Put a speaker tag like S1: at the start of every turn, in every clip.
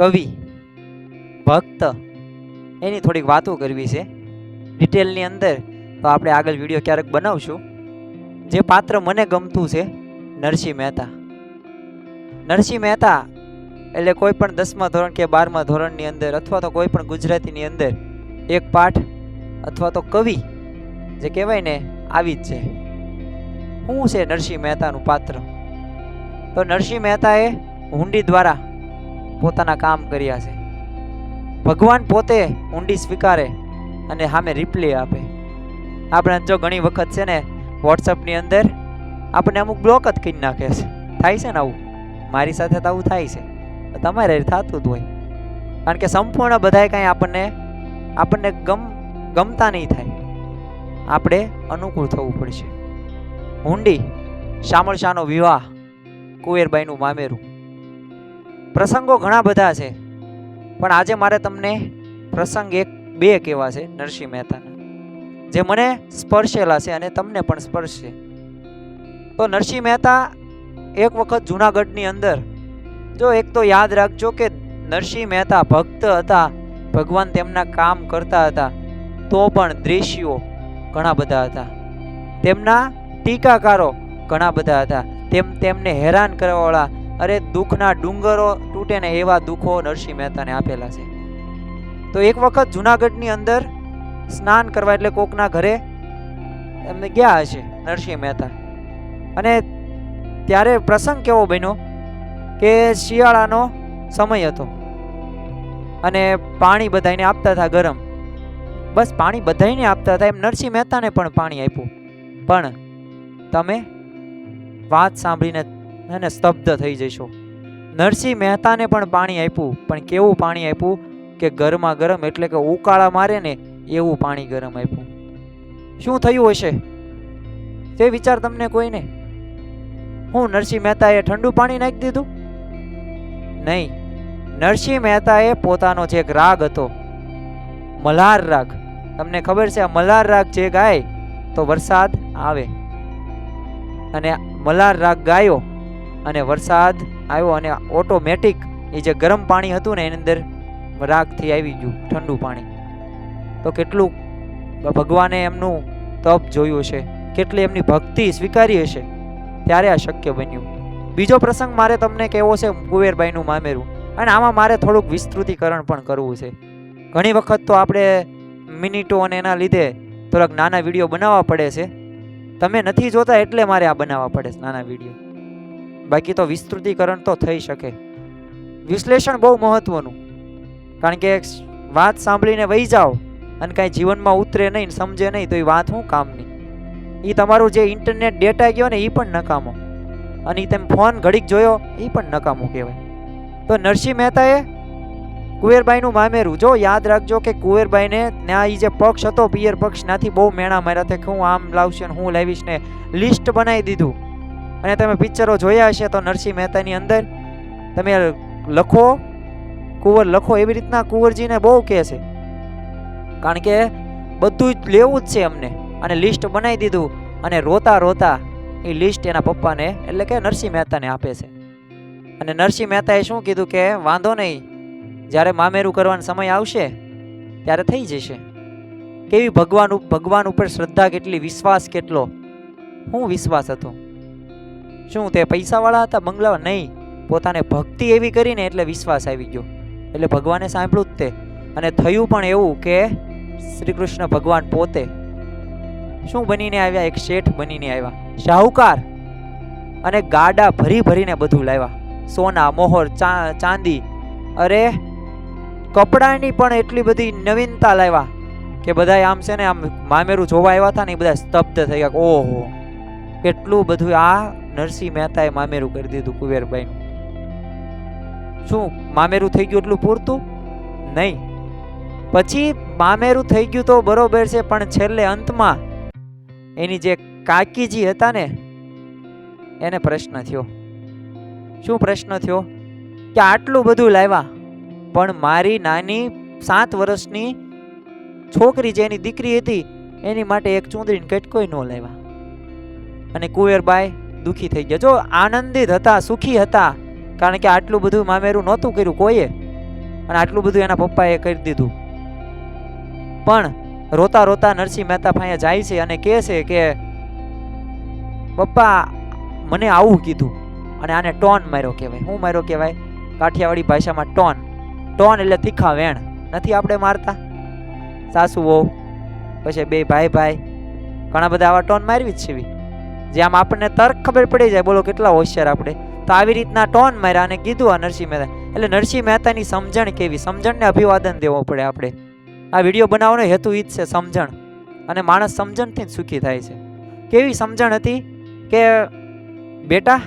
S1: કવિ, ભક્ત, એની થોડીક વાતો કરવી છે. ડિટેલની અંદર તો આપણે આગળ વીડિયો ક્યારેક બનાવશું. જે પાત્ર મને ગમતું છે, નરસિંહ મહેતા. નરસિંહ મહેતા એટલે કોઈ પણ દસમા ધોરણ કે બારમા ધોરણની અંદર અથવા તો કોઈ પણ ગુજરાતીની અંદર એક પાઠ અથવા તો કવિ, જે કહેવાય ને, આવી જ છે. શું છે નરસિંહ મહેતાનું પાત્ર. તો નરસિંહ મહેતાએ હુંડી દ્વારા પોતાના કામ કર્યા છે. ભગવાન પોતે ઊંડી સ્વીકારે અને સામે રિપ્લે આપે. આપણે જો ઘણી વખત છે ને વોટ્સઅપની અંદર આપણને અમુક બ્લોક જ કરી નાખે છે. થાય છે ને આવું? મારી સાથે તો આવું થાય છે. તમારે થતું જ હોય. કારણ કે સંપૂર્ણ બધાય કાંઈ આપણને આપણને ગમ, ગમતા નહીં થાય. આપણે અનુકૂળ થવું પડશે. હુંડી શામળ શાહનો વિવાહ કુવેરબાઈનું મામેરું. પ્રસંગો ઘણા બધા છે. પણ આજે મારે તમને પ્રસંગ એક, બે કહેવા છે, નરસિંહ મહેતાના. જે મને સ્પર્શેલા છે અને તમને પણ સ્પર્શશે તો નરસિંહ મહેતા એક વખત જુનાગઢની અંદર, જો એક તો યાદ રાખજો કે નરસિંહ મહેતા ભક્ત હતા, ભગવાન તેમના કામ કરતા હતા, તો પણ દ્રશ્યો ઘણા બધા હતા. તેમના ટીકાકારો ઘણા બધા હતા. તેમ તેમને હેરાન કરવાવાળા અરે દુઃખના ડુંગરો તૂટે ને એવા દુઃખો નરસિંહ મહેતાને આપેલા છે. તો એક વખત જુનાગઢની અંદર સ્નાન કરવા એટલે કોકના ઘરે એમને ગયા હશે નરસિંહ મહેતા. અને ત્યારે પ્રસંગ કેવો બન્યો કે શિયાળાનો સમય હતો. અને પાણી બધાને આપતા હતા ગરમ. બસ પાણી બધાને આપતા હતા, એમ નરસિંહ મહેતાને પણ પાણી આપ્યું. પણ તમે વાત સાંભળીને અને સ્તબ્ધ થઈ જશો નરસિંહ મહેતાને પણ પાણી આપ્યું, પણ કેવું પાણી આપ્યું કે ગરમા ગરમ એટલે કે ઉકાળા મારે ને એવું પાણી ગરમ આપ્યું. શું થયું હશે? તે વિચાર તમને કોઈને? હું નરસિંહ મહેતાએ ઠંડુ પાણી નાખી દીધું? નહીં. નરસિંહ મહેતાએ પોતાનો જે એક રાગ હતો મલ્હાર રાગ. તમને ખબર છે, આ મલ્હાર રાગ જે ગાય, તો વરસાદ આવે. અને મલ્હાર રાગ ગાયો અને વરસાદ આવ્યો અને ઓટોમેટિક એ જે ગરમ પાણી હતું ને એની અંદર રાગથી આવી ગયું, ઠંડુ પાણી. તો કેટલું ભગવાને એમનું તપ જોયું છે કેટલી એમની ભક્તિ સ્વીકારી હશે, ત્યારે આ શક્ય બન્યું. બીજો પ્રસંગ મારે તમને કહેવો છે, કુવેરબાઈનું મામેરું. અને આમાં મારે થોડુંક વિસ્તૃતિકરણ પણ કરવું છે. ઘણી વખત તો આપણે મિનિટો અને એના લીધે થોડાક નાના વીડિયો બનાવવા પડે છે. તમે નથી જોતા એટલે મારે આ બનાવવા પડે છે, નાના વીડિયો. બાકી તો વિસ્તૃતિકરણ તો થઈ શકે. વિશ્લેષણ બહુ મહત્વનું. કારણ કે વાત સાંભળીને વહી જાઓ અને કાંઈ જીવનમાં ઉતરે નહીં, સમજે નહીં, તો એ વાત શું કામની? એ તમારું જે ઇન્ટરનેટ ડેટા ગયો ને એ પણ નકામો. અને તમે ફોન ઘડીક જોયો એ પણ નકામું કહેવાય. તો નરસિંહ મહેતાએ કુવેરબાઈનું મામેરું, જો યાદ રાખજો કે કુવેરબાઈને ત્યાં એ જે પક્ષ હતો, પિયર પક્ષ, ત્યાંથી બહુ મેણા માર્યા હતા કે હું આમ લાવશે ને હું લાવીશ ને, લિસ્ટ બનાવી દીધું. અને તમે પિક્ચરો જોયા હશે તો નરસિંહ મહેતાની અંદર તમે લખો, કુંવર લખો એવી રીતના કુંવરજીને બહુ કહે છે. કારણ કે બધું જ લેવું જ છે અમને. અને લિસ્ટ બનાવી દીધું અને રોતા રોતા એ લિસ્ટ એના પપ્પાને એટલે કે નરસિંહ મહેતાને આપે છે. અને નરસિંહ મહેતાએ શું કીધું કે વાંધો નહીં, જ્યારે મામેરું કરવાનો સમય આવશે, ત્યારે થઈ જશે. કેવી ભગવાન ભગવાન ઉપર શ્રદ્ધા કેટલી, વિશ્વાસ કેટલો? હું વિશ્વાસ હતો. શું તે પૈસાવાળા હતા? બંગલા નહીં. પોતાને ભક્તિ એવી કરીને એટલે વિશ્વાસ આવી ગયો. એટલે ભગવાને સાંભળ્યું જ તે. અને થયું પણ એવું કે શ્રી કૃષ્ણ ભગવાન પોતે શું બનીને આવ્યા? એક શેઠ બનીને આવ્યા. શાહુકાર અને ગાડા ભરી ભરીને બધું લાવ્યા. સોના, મોહર ચાંદી. અરે, કપડાની પણ એટલી બધી નવીનતા લાવ્યા કે બધા આમ છે ને આમ મામેરું જોવા આવ્યા હતા ને એ બધા સ્તબ્ધ થઈ ગયા ઓહો, કેટલું બધું આ નરસિંહ મહેતાએ મામેરું કરી દીધું કુબેરભાઈનું. શું, મામેરું થઈ ગયું એટલું પૂરતું? નહીં. પછી મામેરું થઈ ગયું તો બરોબર છે, પણ છેલ્લે અંતમાં એની જે કાકીજી હતા ને, એને પ્રશ્ન થયો. શું પ્રશ્ન થયો? કે આટલું બધું લાવ્યા, પણ મારી નાની સાત વર્ષની છોકરી જે એની દીકરી હતી, એની માટે એક ચૂંદડીને કટકોય ન લાવ્યા. અને કુવેરબાઈ દુખી થઈ ગયા. જો આનંદિત હતા, સુખી હતા, કારણ કે આટલું બધું મામેરું નહોતું કર્યું કોઈએ, અને આટલું બધું એના પપ્પાએ કરી દીધું. પણ રોતા રોતા નરસિંહ મહેતા ફાયા જાય છે અને કહે છે કે, પપ્પા, મને આવું કીધું. અને આને ટોન માર્યો કહેવાય. શું માર્યો કહેવાય? કાઠિયાવાડી ભાષામાં ટોન. ટોન એટલે તીખા વેણ. નથી આપણે મારતા? સાસુ વહુ પછી બે ભાઈ ભાઈ ઘણા બધા આવા ટોન મારવી જ છે. જે આમ આપણને તર્ક ખબર પડી જાય, બોલો કેટલા હોશિયાર આપણે. તો આવી રીતના ટોન માર્યા અને કીધું આ નરસિંહ મહેતા એટલે નરસિંહ મહેતાની સમજણ કેવી? સમજણને અભિવાદન દેવો પડે આપણે. આ વીડિયો બનાવવાનો હેતુ ઈ જ છે સમજણ. અને માણસ સમજણથી જ સુખી થાય છે. કેવી સમજણ હતી? કે બેટા,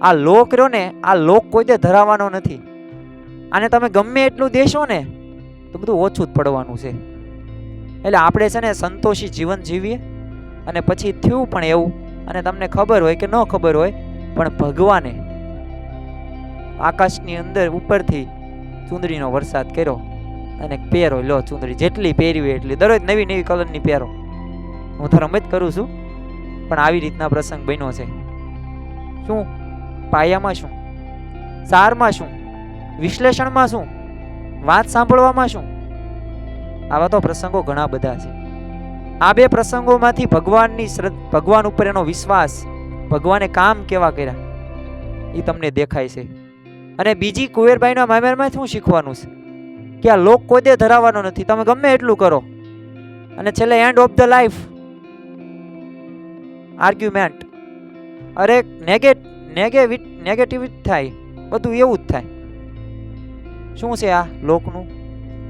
S1: આ લોક રહ્યો ને આ લોક કોઈ દે ધરાવવાનો નથી. આને તમે ગમે એટલું દેશો ને, તો બધું ઓછું જ પડવાનું છે. એટલે આપણે છે ને સંતોષી જીવન જીવીએ. અને પછી થયું પણ એવું. અને તમને ખબર હોય કે ન ખબર હોય, પણ ભગવાને આકાશની અંદર ઉપરથી ચૂંદડીનો વરસાદ કર્યો અને પહેરો લો ચૂંદડી જેટલી પહેરવી એટલી. દરરોજ નવી નવી કલરની પહેરો. હું તો રમત કરું છું, પણ આવી રીતના પ્રસંગ બન્યો છે. શું? પાયામાં શું? સારમાં શું? વિશ્લેષણમાં શું? વાત સાંભળવામાં શું? આવા તો પ્રસંગો ઘણા બધા છે. આ બે પ્રસંગોમાંથી ભગવાનની ભગવાન ઉપર એનો વિશ્વાસ ભગવાને કામ કેવા કર્યા? એ તમને દેખાય છે. અને બીજી કુવેરબાઈના મામેરમાં શું શીખવાનું છે કે આ લોક કોદે ધરાવવાનો નથી. તમે ગમે એટલું કરો. અને છેલ્લે end of the life argument અરે નેગેટ નેગેવિટ નેગેટિવ થાય. બધું એવું જ થાય. શું છે આ લોકનું?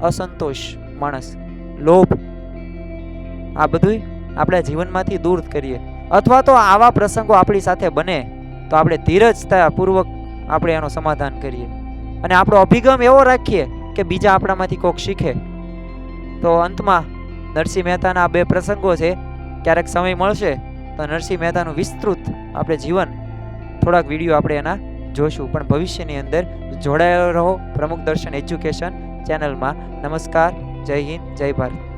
S1: અસંતોષ માણસ. લોભ. આ બધું આપણા જીવનમાંથી દૂર કરીએ. અથવા તો આવા પ્રસંગો આપણી સાથે બને, તો આપણે ધીરજતાપૂર્વક આપણે એનો સમાધાન કરીએ. અને આપણો અભિગમ એવો રાખીએ કે બીજા આપણામાંથી કોક શીખે. તો અંતમાં નરસિંહ મહેતાના બે પ્રસંગો છે, ક્યારેક સમય મળશે, તો નરસિંહ મહેતાનું વિસ્તૃત આપણે જીવન, થોડાક વીડિયો આપણે એના જોશું. પણ ભવિષ્યની અંદર જોડાયેલો રહો. પ્રમુખ દર્શન એજ્યુકેશન ચેનલમાં. નમસ્કાર. જય હિન્દ. જય ભારત.